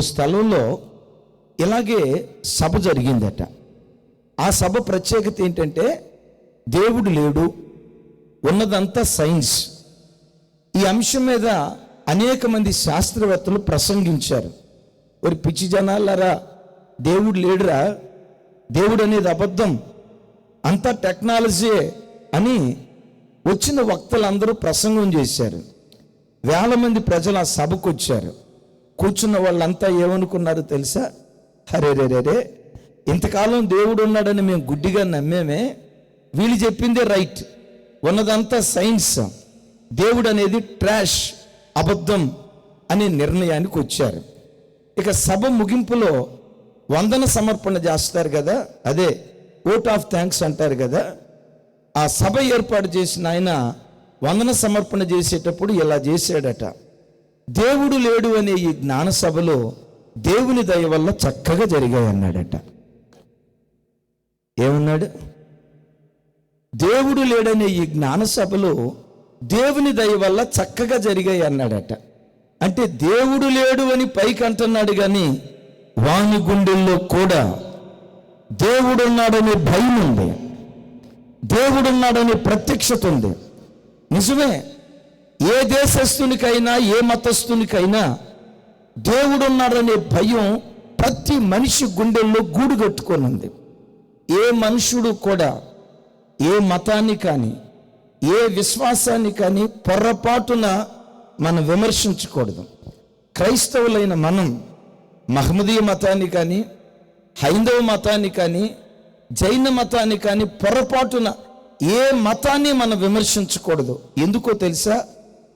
ఓ స్థలంలో ఇలాగే సభ జరిగిందట. ఆ సభ ప్రత్యేకత ఏంటంటే దేవుడు లేడు ఉన్నదంతా సైన్స్. ఈ అంశం మీద అనేక మంది శాస్త్రవేత్తలు ప్రసంగించారు. ఒక పిచ్చి జనాలరా దేవుడు లేడురా దేవుడు అనేది అబద్ధం అంతా టెక్నాలజీ అని వచ్చిన వక్తలందరూ ప్రసంగం చేశారు. వేల మంది ప్రజలు ఆ సభకు వచ్చారు కూర్చున్న వాళ్ళంతా ఏమనుకున్నారు తెలుసా? అరే రే రే రే ఇంతకాలం దేవుడు ఉన్నాడని మేము గుడ్డిగా నమ్మేమే. వీళ్ళు చెప్పిందే రైట్. ఉన్నదంతా సైన్స్. దేవుడు అనేది ట్రాష్ అబద్ధం అనే నిర్ణయానికి వచ్చారు. ఇక సభ ముగింపులో వందన సమర్పణ చేస్తారు కదా? అదే ఓట్ ఆఫ్ థ్యాంక్స్ అంటారు కదా? ఆ సభ ఏర్పాటు చేసిన ఆయన వందన సమర్పణ చేసేటప్పుడు ఇలా చేశాడట. దేవుడు లేడు అనే ఈ జ్ఞాన సభలో దేవుని దయ వల్ల చక్కగా జరిగాయి అన్నాడట. ఏమన్నాడు? దేవుడు లేడనే ఈ జ్ఞాన సభలో దేవుని దయ వల్ల చక్కగా జరిగాయి అన్నాడట. అంటే దేవుడు లేడు అని పైకి అంటున్నాడు కానీ వాని గుండెల్లో కూడా దేవుడున్నాడనే భయం ఉంది దేవుడున్నాడనే ప్రత్యక్షత ఉంది. నిజమే? ఏ దేశస్థునికైనా ఏ మతస్థునికైనా దేవుడున్నాడనే భయం ప్రతి మనిషి గుండెల్లో గూడు కట్టుకొనుంది. ఏ మనుషుడు కూడా ఏ మతాన్ని కానీ ఏ విశ్వాసాన్ని కానీ పొర్రపాటున మనం విమర్శించకూడదు. క్రైస్తవులైన మనం మహమ్మదీయ మతాన్ని కానీ హైందవ మతాన్ని కానీ జైన మతాన్ని కానీ పొరపాటున ఏ మతాన్ని మనం విమర్శించకూడదు. ఎందుకో తెలుసా?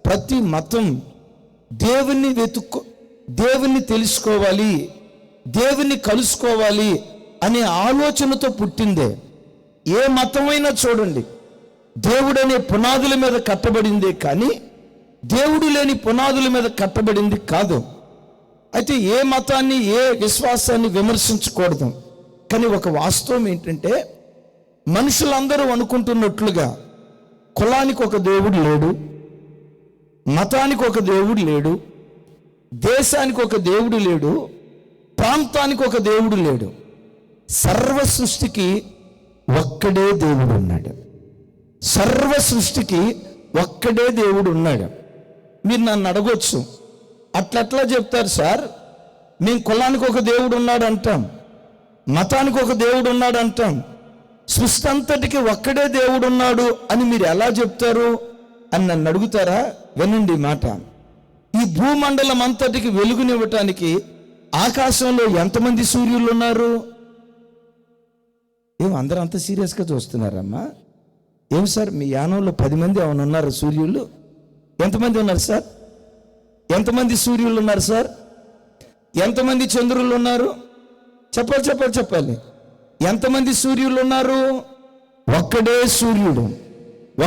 ప్రతి మతం దేవుణ్ణి వెతుక్కో దేవుణ్ణి తెలుసుకోవాలి దేవుణ్ణి కలుసుకోవాలి అనే ఆలోచనతో పుట్టిందే. ఏ మతమైనా చూడండి దేవుడనే పునాదుల మీద కట్టబడిందే కానీ దేవుడు లేని పునాదుల మీద కట్టబడింది కాదు. అయితే ఏ మతాన్ని ఏ విశ్వాసాన్ని విమర్శించకూడదు. కానీ ఒక వాస్తవం ఏంటంటే మనుషులందరూ అనుకుంటున్నట్లుగా కులానికి ఒక దేవుడు లేడు మతానికి ఒక దేవుడు లేడు దేశానికి ఒక దేవుడు లేడు ప్రాంతానికి ఒక దేవుడు లేడు. సర్వ సృష్టికి ఒక్కడే దేవుడు ఉన్నాడు. సర్వ సృష్టికి ఒక్కడే దేవుడు ఉన్నాడు. మీరు నన్ను అడగొచ్చు. అట్లట్లా చెప్తారు సార్. మేము కులానికి ఒక దేవుడు ఉన్నాడు అంటాం. మతానికి ఒక దేవుడు ఉన్నాడు అంటాం. సృష్టి అంతటికి ఒక్కడే దేవుడు ఉన్నాడు అని మీరు ఎలా చెప్తారు? అని నన్ను అడుగుతారా? వినండి మాట. ఈ భూమండలం అంతటికి వెలుగునివ్వటానికి ఆకాశంలో ఎంతమంది సూర్యులు ఉన్నారు? ఏం అందరూ అంత సీరియస్గా చూస్తున్నారమ్మా? ఏం సార్ మీ యానంలో పది మంది అవును ఉన్నారు సూర్యులు? ఎంతమంది ఉన్నారు సార్? ఎంతమంది సూర్యులు ఉన్నారు సార్? ఎంతమంది చంద్రులు ఉన్నారు? చెప్పాలి చెప్పాలి చెప్పాలి. ఎంతమంది సూర్యులు ఉన్నారు? ఒక్కడే సూర్యుడు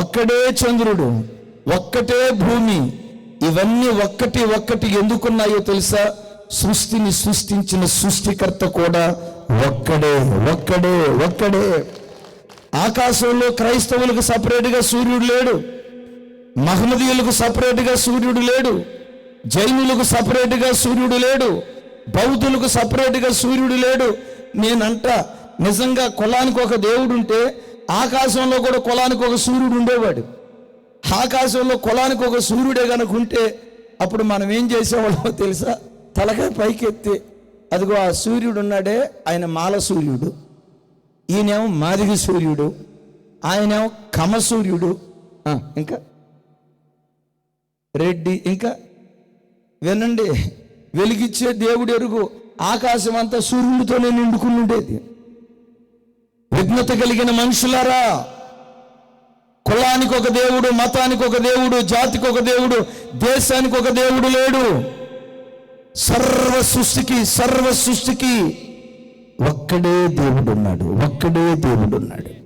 ఒక్కడే చంద్రుడు. ఒక్కటే భూమి. ఇవన్నీ ఒక్కటి ఒక్కటి ఎందుకున్నాయో తెలుసా? సృష్టిని సృష్టించిన సృష్టికర్త కూడా ఒక్కడే ఒక్కడే ఒక్కడే. ఆకాశంలో క్రైస్తవులకు సపరేట్గా సూర్యుడు లేడు. మహమ్మదీయులకు సపరేట్గా సూర్యుడు లేడు. జైనులకు సపరేట్గా సూర్యుడు లేడు. బౌద్ధులకు సపరేట్గా సూర్యుడు లేడు. నేనంట నిజంగా కులానికి ఒక దేవుడు ఉంటే ఆకాశంలో కూడా కులానికి ఒక సూర్యుడు ఉండేవాడు. ఆకాశంలో కులానికి ఒక సూర్యుడే కనుక ఉంటే అప్పుడు మనం ఏం చేసేవాళ్ళమో తెలుసా? తలకాయ పైకెత్తి అదిగో ఆ సూర్యుడు ఉన్నాడే ఆయన మాల సూర్యుడు. ఈయనేమో మాదిగ సూర్యుడు. ఆయనేమో కమ సూర్యుడు. ఇంకా? రెడ్డి ఇంకా? వినండి వెలిగిచ్చే దేవుడు ఎరుగు. ఆకాశం అంతా సూర్యుడితోనే నిండుకుని ఉండేది. విఘ్నత కలిగిన మనుషులారా కులానికి ఒక దేవుడు మతానికి ఒక దేవుడు జాతికి ఒక దేవుడు దేశానికి ఒక దేవుడు లేడు. సర్వ సృష్టికి సర్వ సృష్టికి ఒక్కడే దేవుడున్నాడు ఒక్కడే దేవుడున్నాడు.